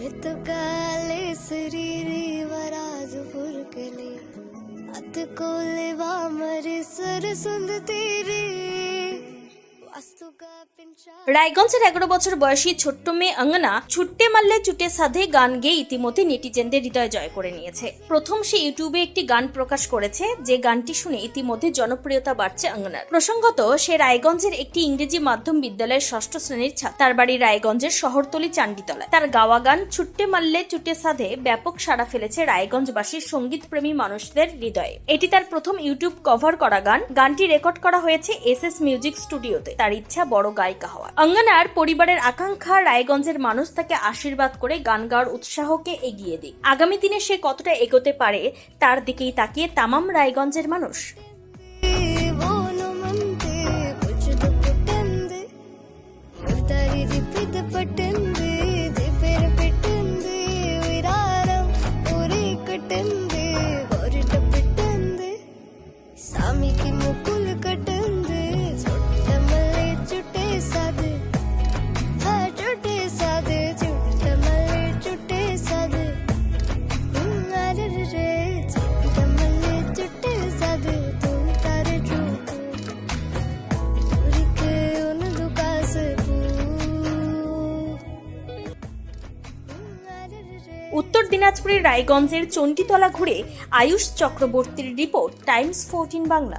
వెతుకాలి సిరిరి వరాజు పురుకలి అతుకోలేవా మరి సరసుంద తీరి রায়গঞ্জের এগারো বছর বয়সী ছোট্ট মেয়ে অঙ্গনা ছুট্টে মারলে চুটে সাধে গান গেয়ে ইতিমধ্যে নেটিজেনদের হৃদয় জয় করে নিয়েছে। প্রথম সে ইউটিউবে একটি গান প্রকাশ করেছে, যে গানটি শুনে ইতিমধ্যে জনপ্রিয়তা বাড়ছে অঙ্গনার। প্রসঙ্গত, সে রায়গঞ্জের একটি ইংরেজি মাধ্যম বিদ্যালয়ের ষষ্ঠ শ্রেণির ছাত্র। তার বাড়ি রায়গঞ্জের শহরতলি চান্ডিতলায়। তার গাওয়া গান ছুট্টে মারলে চুটে সাধে, ব্যাপক সাড়া ফেলেছে রায়গঞ্জবাসীর সংগীত প্রেমী মানুষদের হৃদয়ে। এটি তার প্রথম ইউটিউব কভার করা গান। গানটি রেকর্ড করা হয়েছে এস এস মিউজিক স্টুডিওতে। তার ইচ্ছা বড় গায়িকা হওয়া অঙ্গনার পরিবারের আকাঙ্ক্ষা, রায়গঞ্জের মানুষ তাকে আশীর্বাদ করে গান গাওয়ার উৎসাহকে এগিয়ে দিক। আগামী দিনে সে কতটা এগোতে পারে, তার দিকেই তাকিয়ে তামাম রায়গঞ্জের মানুষ। উত্তর দিনাজপুরের রায়গঞ্জের চণ্ডীতলা ঘুরে আয়ুষ চক্রবর্তীর রিপোর্ট টাইমস ফোরটিন বাংলা।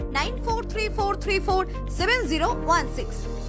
9434347016.